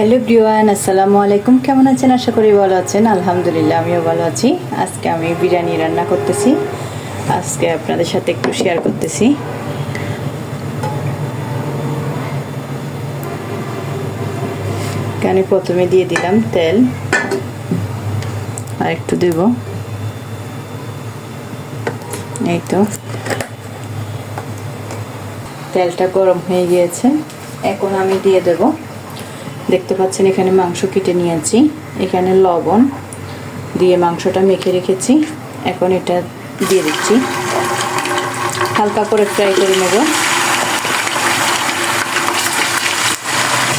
Hello ব্রিওয়ান আসসালামু আলাইকুম। কেমন আছেন? আশা করি ভালো আছেন। আলহামদুলিল্লাহ, আমিও ভালো আছি। আজকে আমি বিরিয়ানি রান্না করতেছি। আজকে আপনাদের সাথে একটু শেয়ার করতেছি। এখানে প্রথমে দিয়ে দিলাম তেল। আর একটু দেব। এই তো। তেলটা গরম হয়ে গিয়েছে। এখন আমি দিয়ে দেব। দেখতে পাচ্ছেন, এখানে মাংস কেটে নিয়েছি। এখানে লবণ দিয়ে মাংসটা মেখে রেখেছি। এখন এটা দিয়ে দিচ্ছি। হালকা করে ফ্রাই করে নেব।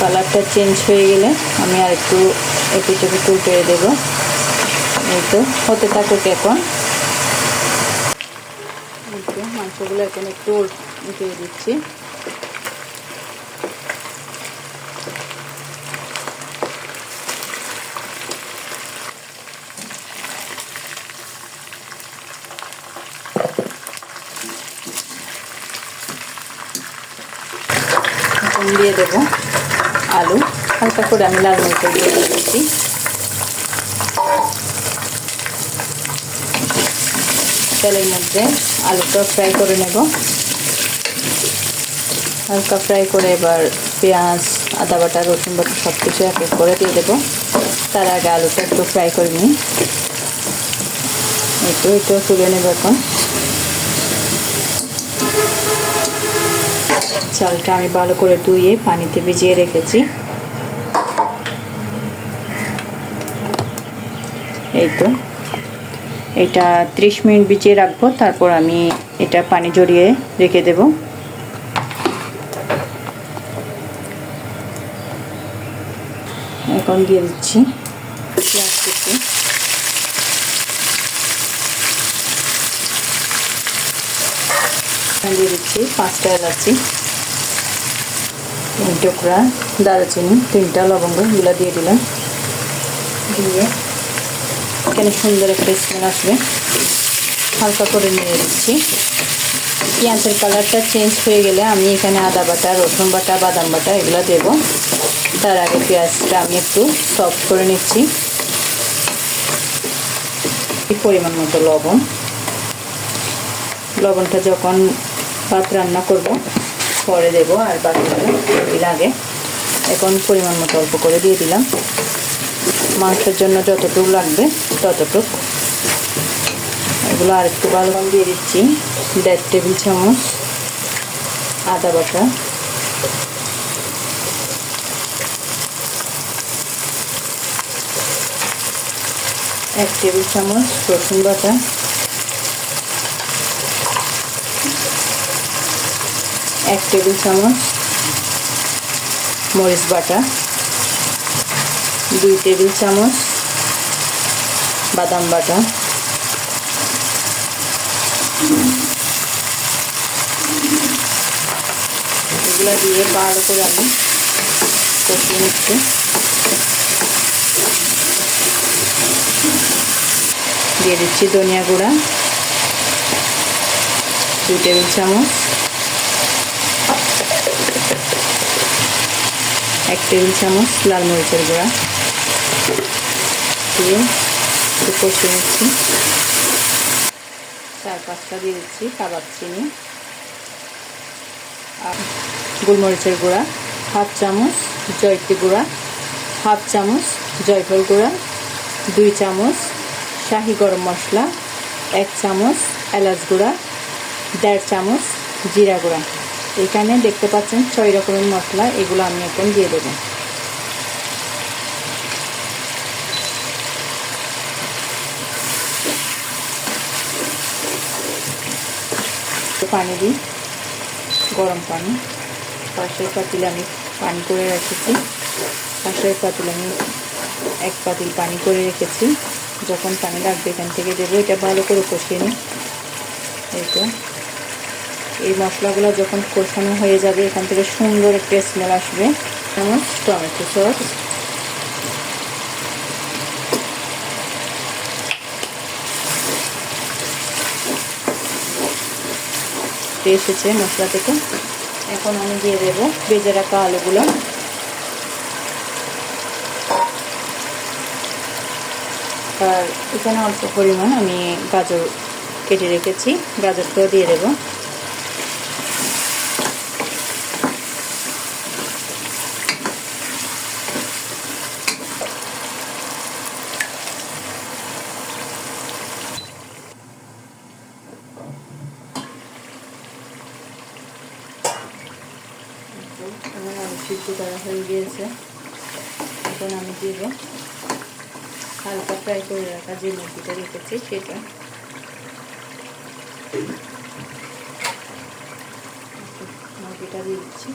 কালারটা চেঞ্জ হয়ে গেলে আমি আর একটু এপিটে পিটে উল্টে দেবো। এই তো, হতে থাকুক এখন। মাংসগুলো এখন একটু উল্টে দিচ্ছি। এখন দিয়ে দেবো, আলু। হালকা করে আমি লাল মরিচের দিয়ে দিচ্ছি। তেলের মধ্যে আলুটা ফ্রাই করে নেব। হালকা ফ্রাই করে এবার পেঁয়াজ, আদা বাটা, রসুন বাটা সব কিছু এক এক করে দিয়ে দেবো। তার আগে আলুটা একটু ফ্রাই করে নিই। একটু একটু তুলে নেব এখন। চালটা আমি ভালো করে ধুয়ে পানিতে ভিজিয়ে রেখেছি। এই তো। এটা ত্রিশ মিনিট ভিজিয়ে রাখব, তারপর আমি এটা পানি জড়িয়ে রেখে দেব। এখন দিয়ে দিচ্ছি দিয়ে দিচ্ছি পাঁচটা এলাচি। টুকরা দারুচিনি, তিনটা লবঙ্গ, এগুলো দিয়ে দিলাম। দিয়ে এখানে সুন্দর একটা স্মেল আসবে। হালকা করে নিয়ে দিচ্ছি। পেঁয়াজের কালারটা চেঞ্জ হয়ে গেলে আমি এখানে আদা বাটা, রসুন বাটা, বাদাম বাটা এগুলো দেব। তার আগে পেঁয়াজটা আমি একটু সফট করে নিচ্ছি। পরিমাণ মতো লবণ। লবণটা যখন ভাত রান্না করব পরে দেব আর এর আগে। এখন পরিমাণ মতো অল্প করে দিয়ে দিলাম। মাংসের জন্য যতটুকু লাগবে ততটুক। এগুলো আর একটু ভালো দিয়ে দিচ্ছি। দেড় টেবিল চামচ আদা বাটা। এক টেবিল চামচ রসুন বাটা। এক টেবিল চামচ মরিচ বাটা, দুই টেবিল চামচ বাদাম বাটা, এগুলো দিয়ে ভালো করে আমি কষিয়ে নিচ্ছি। দিয়ে দিচ্ছি ধনিয়া গুঁড়া, দুই টেবিল চামচ এক টেবিল চামচ লাল মরিচের গুঁড়া। দিয়ে একটু কষিয়ে নিচ্ছি। চার পাঁচটা দিয়ে দিচ্ছি কাবাব চিনি। আর গোলমরিচের গুঁড়া, হাফ চামচ জয়ত্রী গুঁড়া, হাফ চামচ জয়ফল গুঁড়া, দুই চামচ শাহি গরম মশলা, এক চামচ এলাচ গুঁড়া, দেড় চামচ জিরা গুঁড়া। এখানে দেখতে পাচ্ছেন ছয় রকমের মশলা, এগুলো আমি এখন দিয়ে দেবো। পানি দিই, গরম পানি। পাশের পাতিলে আমি পানি করে রেখেছি। পাশের পাতিলে আমি এক পাতিল পানি করে রেখেছি। যখন পানি লাগবে এখান থেকে দেবো, এটা ভালো করে কষিয়ে নিই। এই তো। এই মশলাগুলো যখন কষানো হয়ে যাবে, এখান থেকে সুন্দর একটা স্মেল আসবে। যেমন টমেটো সস। এসেছে মশলা থেকে। এখন আমি দিয়ে দেবো বেজে রাখা আলুগুলো। আর এখানে অল্প পরিমাণ আমি গাজর কেটে রেখেছি। গাজরটাও দিয়ে দেবো। আমার আলু সিদ্ধ করা হয়ে গিয়েছে। এখন আমি দিব। হালকা ফ্রাই করে রাখা যে মুরগিটা রেখেছি, সেটা। মুরগিটা দিয়ে দিচ্ছি।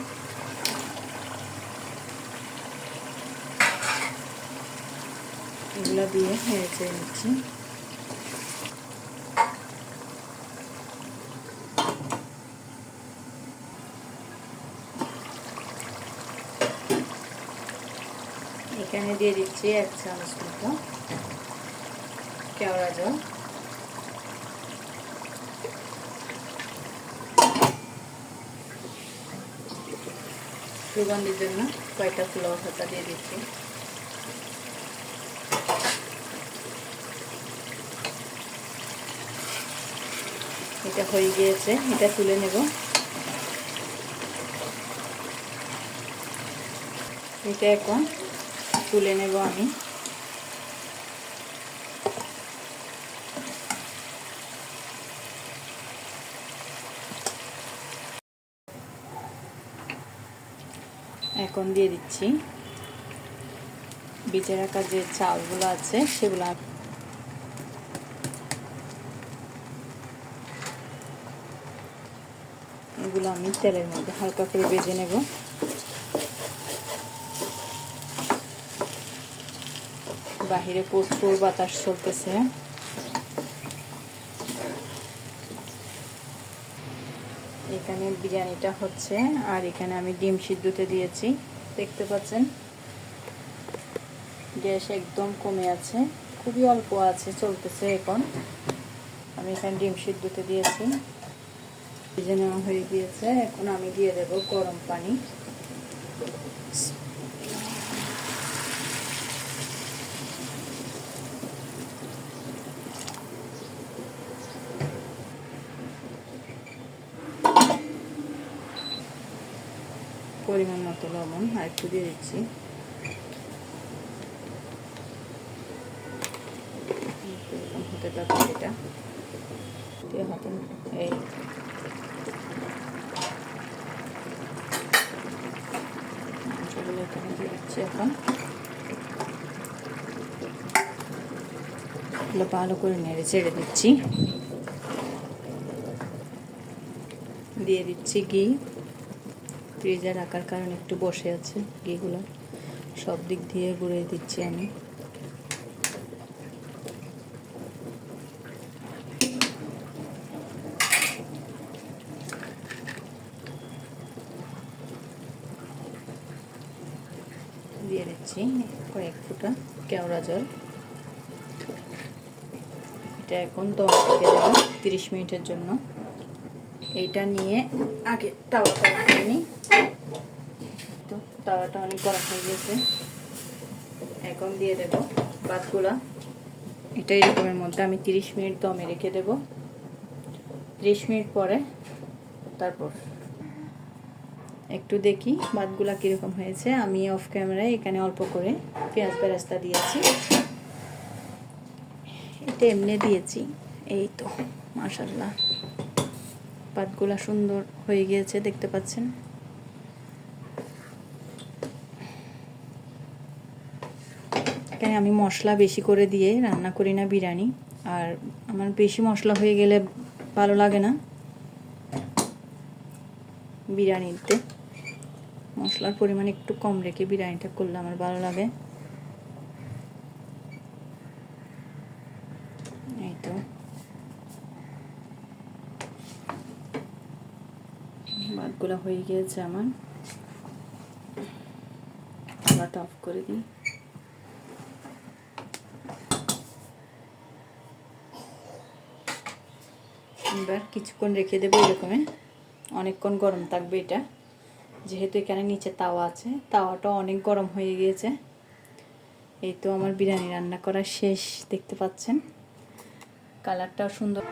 এগুলো দিয়ে চেড়ে নিচ্ছি। এখানে দিয়ে দিচ্ছি এক চামচ মতো। কেওড়া জল। সুগন্ধির জন্য কয়টা ফুলাও পাতা দিয়ে দিচ্ছি। এটা হয়ে গিয়েছে, এটা তুলে নেব। এটা এখন তুলে নেব আমি। এখন দিয়ে দিচ্ছি। বেঁচে রাখা যে চালগুলো আছে, সেগুলো এগুলো আমি তেলের মধ্যে হালকা করে ভেজে নেব। বাহিরে প্রচুর বাতাস চলতেছে। এখানে বিরিয়ানিটা হচ্ছে, আর এখানে আমি ডিম সিদ্ধতে দিয়েছি। দেখতে পাচ্ছেন? গ্যাস একদম কমে আছে। খুবই অল্প আছে, চলতেছে এখন। আমি এখানে ডিম সিদ্ধতে দিয়েছি। ভেজে নেওয়া হয়ে গিয়েছে। এখন আমি দিয়ে দেব গরম পানি। পরিমাণ মতো লবণ আর একটু দিয়ে দিচ্ছি। হতে থাকবে এটা। দিয়ে হাতে এই দিয়ে দিচ্ছি এখন। এগুলো ভালো করে নেড়ে ছেড়ে দিচ্ছি। দিয়ে দিচ্ছি ঘি। ফ্রিজে রাখার কারণে একটু বসে আছে ঘিগুলো। সব দিক দিয়ে ঘুরে দিচ্ছি আমি। দিয়ে দিচ্ছি কয়েক ফুটা কেওড়া জল। এটা এখন দম থেকে তিরিশ মিনিটের জন্য। এইটা নিয়ে আগে তাওয়াটা করে নিই। তো তাওয়াটা অনেক গরম হয়ে গেছে। এখন দিয়ে দেব ভাতগুলা। এটা এরকমের মধ্যে আমি তিরিশ মিনিট দমে রেখে দেব। ত্রিশ মিনিট পরে তারপর একটু দেখি ভাতগুলা কীরকম হয়েছে। আমি অফ ক্যামেরায় এখানে অল্প করে পেঁয়াজ বেরাস্তা দিয়েছি। এটা এমনি দিয়েছি। এই তো মাশাল্লাহ পাতগুলা সুন্দর হয়ে গিয়েছে, দেখতে পাচ্ছেন? এখানে আমি মশলা বেশি করে দিয়ে রান্না করি না বিরিয়ানি, আর আমার বেশি মশলা হয়ে গেলে ভালো লাগে না বিরিয়ানিতে। মশলার পরিমাণ একটু কম রেখে বিরিয়ানিটা করলে আমার ভালো লাগে। এই তো। ভাতগুলো হয়ে গিয়েছে আমার। চুলাটা অফ করে দিই। এবার কিছুক্ষণ রেখে দেবো এরকমে। অনেকক্ষণ গরম থাকবে এটা। যেহেতু এখানে নিচে তাওয়া আছে তাওয়াটা অনেক গরম হয়ে গিয়েছে। এই তো আমার বিরিয়ানি রান্না করা শেষ, দেখতে পাচ্ছেন? কালারটাও সুন্দর।